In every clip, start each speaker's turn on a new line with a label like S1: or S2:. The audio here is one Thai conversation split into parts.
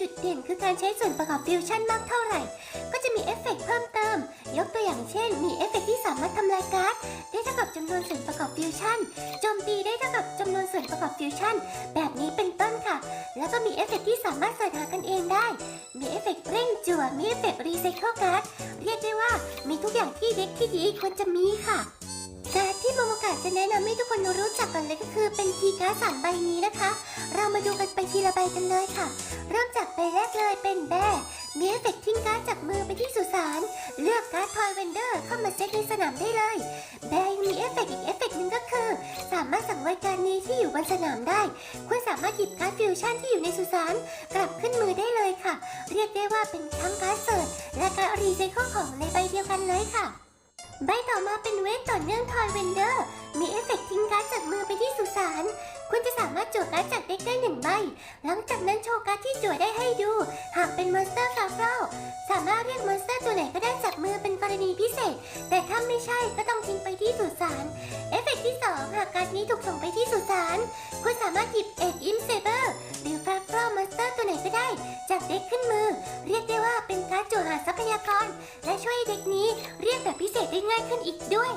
S1: จุดเด่นคือการใช้ส่วนประกอบฟิวชั่นมากเท่าไหร่ ก็จะมีเอฟเฟกต์เพิ่มเติม ยกตัวอย่างเช่น มีเอฟเฟกต์ที่สามารถทำลายการ์ดได้เท่ากับจำนวนส่วนประกอบฟิวชั่นโจมตีได้เท่ากับจำนวนส่วนประกอบฟิวชั่นแบบนี้เป็นต้นค่ะ แล้วก็มีเอฟเฟกต์ที่สามารถใส่หากันเองได้ มีเอฟเฟกต์เร่งจั่วมีเอฟเฟกต์รีไซเคิลการ์ดเรียกได้ว่ามีทุกอย่างที่เด็กที่ดีควรจะมีค่ะ โมโมกะจะแนะนำให้ทุกคนรู้จักกันเลยก็คือ เป็นคีการ์ดสามใบนี้นะคะ เรามาดูกันไปทีละใบกันเลยค่ะ เริ่มจากใบแรกเลยเป็นแบ่มีเอฟเฟกต์ทิ้งการ์ดจากมือไปที่สุสานเลือกการ์ดทอยเวนเดอร์เข้ามาเซตในสนามได้เลย แบยังมีเอฟเฟกต์อีกเอฟเฟกต์หนึ่งก็คือ สามารถสั่งไว้การนี้ที่อยู่บนสนามได้ คุณสามารถหยิบการ์ดฟิวชั่นที่อยู่ในสุสานกลับขึ้นมือได้เลยค่ะ เรียกได้ว่าเป็นทั้งการ์ดเสิร์ชและการรีไซเคิลของในใบเดียวกันเลยค่ะ ใบต่อมาเป็นเวทต่อเนื่องทอยเวนเดอร์ มีเอฟเฟกต์ทิ้งการ์ดจากมือไปที่สุสาน คุณจะสามารถจั่วการ์ดจากเด็กได้หนึ่งใบ หลังจากนั้นโชว์การ์ดที่จั่วได้ให้ดู หากเป็นมอนสเตอร์ฟาเฟลสามารถเรียกมอนสเตอร์ตัวไหนก็ได้จากมือเป็นกรณีพิเศษ แต่ถ้าไม่ใช่ก็ต้องทิ้งไปที่สุสาน เอฟเฟกต์ที่ 2 หากการ์ดนี้ถูกส่งไปที่สุสาน คุณสามารถหยิบเอ็ดอิมเซเบอร์หรือฟาเฟลมอนสเตอร์ตัวไหนก็ได้ จากเด็กขึ้นมือ เรียกได้ว่าเป็นการ์ดจั่วหาทรัพยากร พิเศษได้ง่ายขึ้นอีกด้วย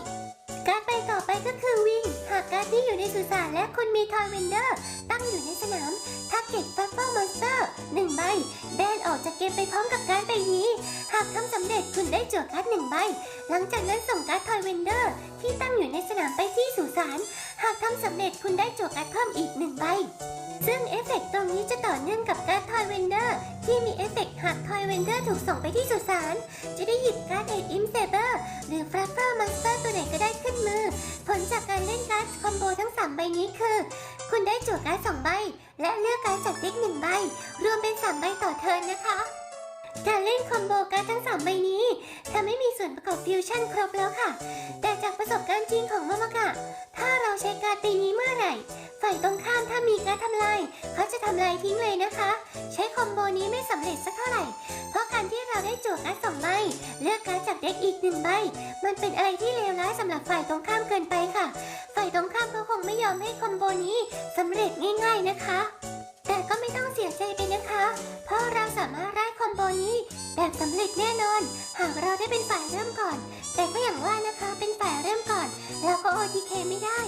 S1: การไปต่อไปก็คือวิ่ง หากการดที่อยู่ในสุสานและคุณมีทอยเวนเดอร์ ตั้งอยู่ในสนามทาร์เก็ตฟัฟเฟิลมอนสเตอร์หนึ่งใบแบนออกจากเกมไปพร้อมกับการดใบนี้ หากทำสำเร็จคุณได้จั่วการ์ดหนึ่งใบ หลังจากนั้นส่งการ์ดทอยเวนเดอร์ ที่ตั้งอยู่ในสนามไปที่สุสานหากทำสำเร็จคุณได้จั่วการ์ดเพิ่มอีกหนึ่งใบ ซึ่งเอฟเฟกต์ตรงนี้จะต่อเนื่องกับการ์ดทอยเวนเดอร์ที่มีเอฟเฟกต์หากทอยเวนเดอร์ถูกส่งไปที่สุสานจะได้หยิบการ์ดเอ็ดอิมเซเบอร์หรือฟลัฟเฟิลมอนสเตอร์ตัวไหนก็ได้ขึ้นมือ ผลจากการเล่นการ์ดคอมโบทั้ง 3 ใบนี้คือ คุณได้จั่วการ์ด2ใบ และเลือกการ์ดจากเด็ก1ใบ รวมเป็น 3 ใบต่อเทิร์นนะคะการเล่นคอมโบการ์ดทั้ง 3 ใบนี้ทำให้มีส่วนประกอบฟิวชั่นครบแล้วค่ะ แต่จากประสบการณ์จริงของมามากะ ถ้าเราใช้การ์ดใบนี้เมื่อไหร่ ฝ่ายตรงข้ามถ้ามีการดทำลาย เขาจะทำลายทิ้งเลยนะคะ ใช้คอมโบนี้ไม่สำเร็จสักเท่าไหร่ เพราะการที่เราได้จั่วการ์ดสองใบเลือกการดจากเด็กอีกหนึ่งใบ มันเป็นอะไรที่เลวร้ายสำหรับฝ่ายตรงข้ามเกินไปค่ะ ฝ่ายตรงข้ามเขาคงไม่ยอมให้คอมโบนี้สำเร็จง่าย ๆนะคะ แต่ก็ไม่ต้องเสียใจไปนะคะ เพราะเราสามารถได้คอมโบนี้แบบสำเร็จแน่นอน หากเราได้เป็นฝ่ายเริ่มก่อน แต่ก็อย่างว่านะคะเป็นฝ่ายเริ่มก่อน เราก็ OTK ไม่ได้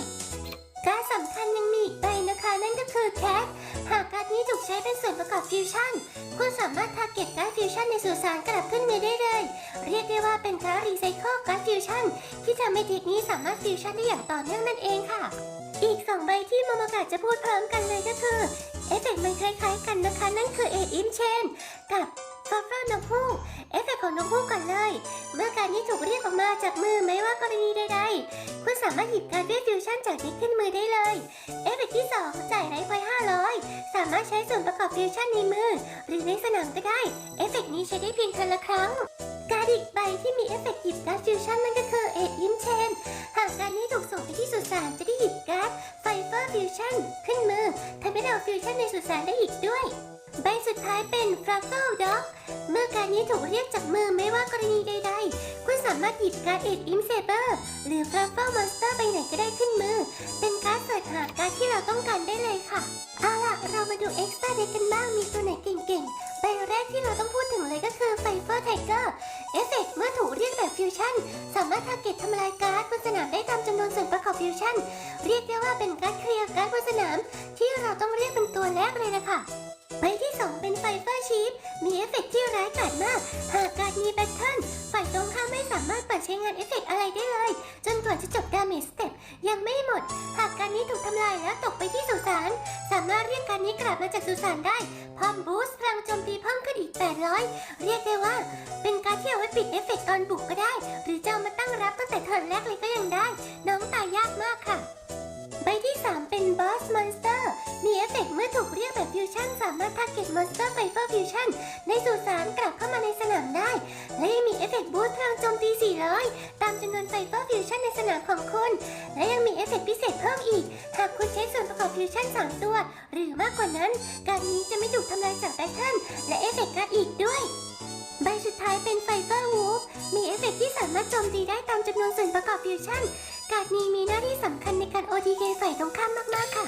S1: การสำคัญยังมีอีกใบนะคะ นั่นก็คือแคทหากการดนี้ถูกใช้เป็นส่วนประกอบฟิวชั่นคุณสามารถทาร์เก็ตการดฟิวชั่นในสุสานกลับขึ้นมือได้เลย เรียกได้ว่าเป็นการรีไซเคิลการดฟิวชั่นที่ทำให้เทคนี้สามารถฟิวชั่นได้อย่างต่อเนื่องนั่นเองค่ะ อีก2ใบที่มโมกะจะพูดพร้อมกันเลยก็คือเอฟเฟกต์มันคล้ายๆกันนะคะ นั่นคือเออิมเชนกับ ฟาฟานกฮูกเอฟเฟกต์ของนกฮูกก่อนเลย เมื่อการนี้ถูกเรียกออกมาจากมือไม่ว่ากรณีใดๆ คุณสามารถหยิบการดเวทฟิวชั่นจากนี้ขึ้นมือได้เลย เอฟเฟกต์ที่ 2 จ่ายไร้ไฟ500 สามารถใช้ส่วนประกอบฟิวชั่นในมือ หรือในสนามก็ได้ เอฟเฟกต์นี้ใช้ได้เพียงครั้งละครั้ง การดอีกใบที่มีเอฟเฟกต์หยิบการฟิวชั่นนั่นก็คือเอ็ดยิมเชน หากการนี้ถูกส่งไปที่สุสานจะได้หยิบการไฟเฟอร์ฟิวชั่นขึ้นมือทำให้เราฟิวชั่นในสุสานได้อีกด้วยายเป็นฟรัฟเฟิลด็อกเมื่อการนี้ถูกเรียกจากมือไม่ว่ากรณีใดๆ คุณสามารถหยิบการ์ดเอ็ดอิมเซเบอร์หรือฟรัฟเฟิลมอนสเตอร์ใบไหนก็ได้ขึ้นมือ เป็นการ์ดเสิร์ชหาการ์ดที่เราต้องการได้เลยค่ะ เอาล่ะ เรามาดูเอ็กซ์ตร้าเด็กกันบ้างมีตัวไหนเก่งๆใบแรกที่เราต้องพูดถึงเลยก็คือไฟเฟอร์ไทเกอร์เอฟเฟกต์เมื่อถูกเรียกแบบฟิวชั่นสามารถทาร์เก็ตทำลายการ์ดบนสนามได้ตามจำนวนส่วนประกอบฟิวชั่นเรียกได้ว่าเป็นการ์ดเคลียร์การ์ดบนสนาม ที่เราต้องเรียกเป็นตัวแรกเลยนะคะใบที่ 2 เป็น ไฟเฟอร์ชีฟมีเอฟเฟกต์ที่ร้ายกาจมาก หากการมีแบทเทิลฝ่ายตรงข้ามไม่สามารถเปิดใช้งานเอฟเฟกต์อะไรได้เลย จนกว่าจะจบดาเมจสเต็ปยังไม่หมด หากการนี้ถูกทำลายแล้วตกไปที่สุสานสามารถเรียกการนี้กลับมาจากสุสานได้พร้อมบูสต์พลังโจมตีเพิ่มขึ้นอีก 800 เรียกได้ว่า เป็นการที่เอาไว้ปิดเอฟเฟกต์ตอนบุกก็ได้ หรือจะเอามาตั้งรับตั้งแต่เทิร์นแรกเลยก็ยังได้ น้องตายยากมากค่ะ ใบที่ 3 เป็นบอสมอนสเตอร์มีเอฟเฟก ฟิวชั่นสามารถทาร์เก็ตมอนสเตอร์ไฟเฟอร์ฟิวชั่นในสุสานกลับเข้ามาในสนามได้ และยังมีเอฟเฟกต์บูสต์พลังโจมตี 400 ตามจำนวนไฟเฟอร์ฟิวชั่นในสนามของคุณ และยังมีเอฟเฟกต์พิเศษเพิ่มอีก หากคุณใช้ส่วนประกอบฟิวชั่น 3 ตัว หรือมากกว่านั้น การนี้จะไม่ถูกทำลายจากแบทเทิลและเอฟเฟกต์การ์ดอีกด้วยใบสุดท้ายเป็นไฟเฟอร์วูฟมีเอฟเฟกต์ที่สามารถโจมตีได้ตามจำนวนส่วนประกอบฟิวชั่น การดนี้มีหน้าที่สำคัญในการ OTK ฝ่ายตรงข้ามมาก ๆ ค่ะ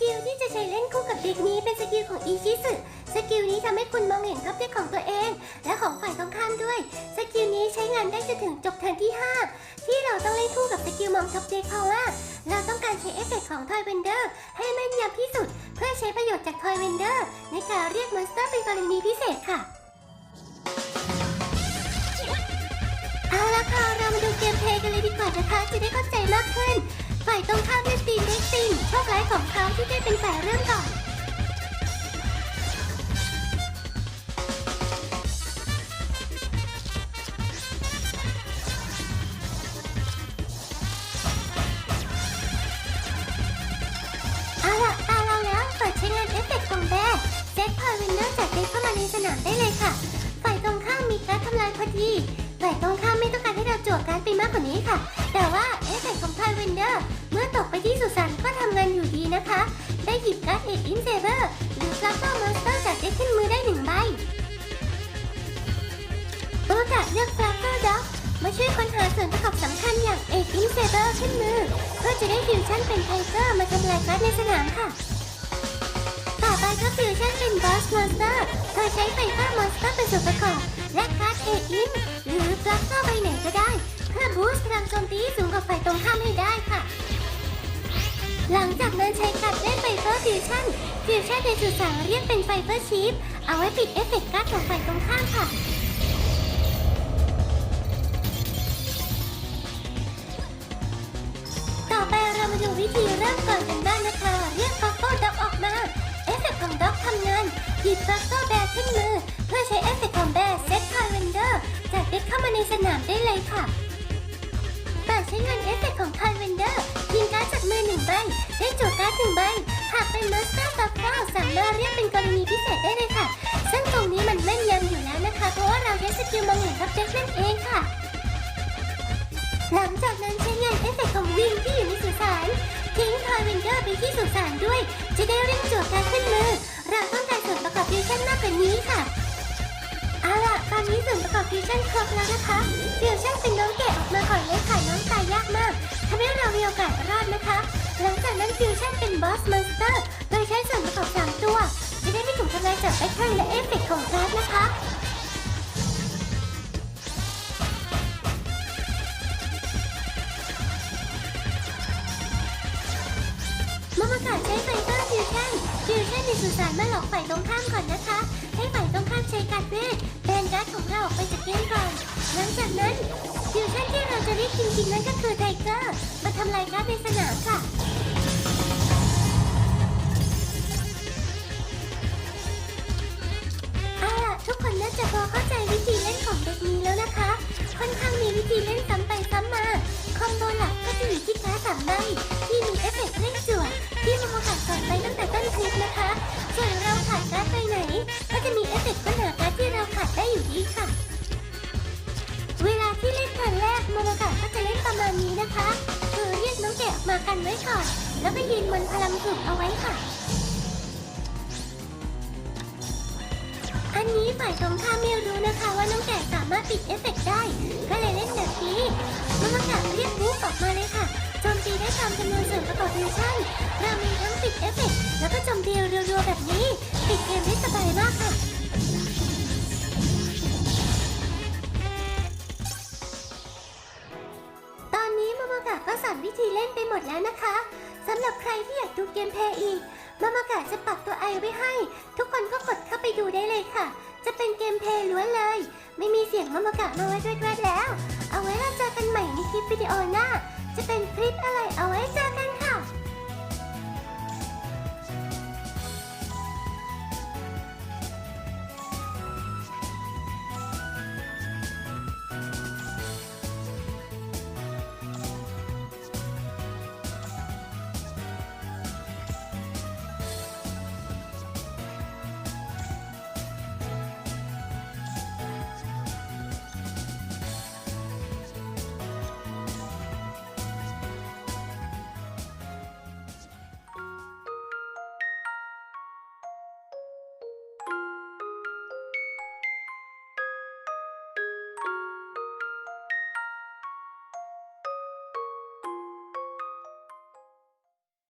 S1: กิลที่จะใช้เล่นคู่กับเด็กนี้เป็นสกิลของอีชิสึสกิลนี้ทำให้คุณมองเห็นท็อปเด็กของตัวเอง และของฝ่ายตรงข้ามด้วย สกิลนี้ใช้งานได้จนถึงจบเทิร์นที่ 5 ที่เราต้องเล่นคู่กับสกิลมองท็อปเด็กเพราะว่า เราต้องการใช้เอฟเฟกตของทอยเวนเดอร์ให้แม่นยำที่สุด เพื่อใช้ประโยชน์จากทอยเวนเดอร์ในการเรียกมอนสเตอร์เป็นกรณีพิเศษค่ะเอาละค่ะเรามาดูเกมเพลย์กันเลยดีกว่านะคะจะได้เข้าใจมากขึ้น ฝ่ายตรงข้ามเล่น ของเขาที่ได้เป็นฝ่ายเริ่มก่อน เอาล่ะตาเราแล้วเปิดใช้งานเอฟเฟกต์ของแบร์เซตพอยวินเนอร์จากเด็กเข้ามาในสนามได้เลยค่ะ ฝ่ายตรงข้ามมีการดทำลายพอดี ฝ่ายตรงข้ามไม่ต้องการให้เราจั่วการดไปมากกว่านี้ค่ะ แต่ว่าเอฟเฟกต์ของพอยวินเนอร์ ตกไปที่สุสานก็ทำงานอยู่ดีนะคะ ได้หยิบการ์ดเอ็ดอินเซเบอร์หรือฟลัฟเฟอร์มอนสเตอร์จากเด็กขึ้นมือได้หนึ่งใบโอกาสเลือกฟลัฟเฟอร์ด็อกมาช่วยค้นหาส่วนประกอบสำคัญอย่างเอ็ดอินเซเบอร์ขึ้นมือ เพื่อจะได้ฟิวชั่นเป็นไทเกอร์มาทำลายการ์ดในสนามค่ะ ต่อไปก็ฟิวชั่นเป็นบอสมอนสเตอร์โดยใช้ไฟฟ้ามอนสเตอร์เป็นส่วนประกอบและการ์ดเออินหรือปลั๊กเกอร์ใบไหนก็ได้ เพื่อบูสต์พลังโจมตีสูงกว่าฝ่ายตรงข้ามให้ได้ หลังจากนั้นใช้การ์ดเล่นไฟเฟอร์ฟิวชั่นฟิวชั่นในสุสานเรียกเป็นไฟเฟอร์ชีฟเอาไว้ปิดเอฟเฟกต์การ์ดของฝ่ายตรงข้ามค่ะต่อไปเรามาดูวิธีเริ่มก่อนกันบ้างนะคะ เรียกฟัฟเฟิลด็อกออกมา เอฟเฟกต์ของด็อกทำงานหยิบฟัฟเฟิลแบร์ขึ้นมือ เพื่อใช้เอฟเฟกต์ของแบร์เซตคาร์เวนเดอร์จากเด็กเข้ามาในสนามได้เลยค่ะเปิดใช้งานเอฟเฟกต์ของคาร์เวนเดอร์ ดจากมือหนึ่งใบได้จั่วการ์ดหนึ่งใบหากเป็นมาสเตอร์ฟัฟเฟิลสามารถเรียกเป็นกรณีพิเศษได้เลยค่ะ ซึ่งตรงนี้มันแม่นยำอยู่แล้วนะคะ เพราะว่าเราใช้สกิลมองเห็นทับเด็กนั่นเองค่ะ หลังจากนั้นใช้งานเอฟเฟกต์ของวิงที่อยู่ในสุสานทิ้งทอยวินเดอร์ไปที่สุสานด้วย จะได้เร่งโจทย์การขึ้นมือ เราต้องการส่วนประกอบฟิวชั่นมากกว่านี้ค่ะเอาล่ะตอนนี้ส่วนประกอบฟิวชั่นครบแล้วนะคะฟิวชั่นเป็นน้องแกะออกมา บอสมอนสเตอร์ โดยใช้ส่วนประกอบสามตัว จะได้ไม่ถูกทำลายจากแบทเทิลและเอฟเฟกต์ของการ์ดนะคะมามากาใช้ไฟเบอร์ฟิวชั่นฟิวชั่นในสุสานมาหลอกฝ่ายตรงข้ามก่อนนะคะ ให้ฝ่ายตรงข้ามใช้การ์ดเวทแบนการ์ดของเราออกไปจากเกมก่อน หลังจากนั้นฟิวชั่นที่เราจะเรียกจริงๆนั้นก็คือไทเกอร์มาทำลายการ์ดในสนามค่ะ อนข้างมีวิธีเล่นซ้ำไปซ้ำมา คอมโบหลักก็จะอยู่ที่การ์ดสามใบที่มีเอฟเฟกต์เร่งจั่วที่มาประกาศก่อนไปตั้งแต่ต้นคลิปนะคะ ส่วนเราขาดการ์ดไปไหน ก็จะมีเอฟเฟกต์ค้นหาการ์ดที่เราขาดได้อยู่ดีค่ะ เวลาที่เล่นครั้งแรกโมโมกะก็จะเล่นประมาณนี้นะคะ คือเรียกน้องแกะมากันไว้ก่อน แล้วก็ยืนบนพลังฝึกเอาไว้ค่ะ นนี้ฝ่ายตรงข้ามไม่รู้นะคะว่าน้องแกะสามารถปิดเอฟเฟกต์ได้ ก็เลยเล่นแบบนี้โมโมกะเรียกรูปออกมาเลยค่ะโจมตีได้ตามจำนวนส่วนประกอบฟิวชั่นเรามีทั้งปิดเอฟเฟกต์แล้วก็โจมตีรัวๆแบบนี้ ปิดเกมได้สบายมากค่ะตอนนี้มามากะก็สอนวิธีเล่นไปหมดแล้วนะคะ สำหรับใครที่อยากดูเกมเพลย์อีก มามากะจะปักตัว ไว้ให้ ทุกคนก็กดเข้าไปดูได้เลยค่ะ จะเป็นเกมเพลย์ล้วนเลย ไม่มีเสียงมามากะมาไว้ด้วยแล้ว เอาไว้เราเจอกันใหม่ในคลิปวิดีโอหน้า จะเป็นคลิปอะไรเอาไว้เจอกัน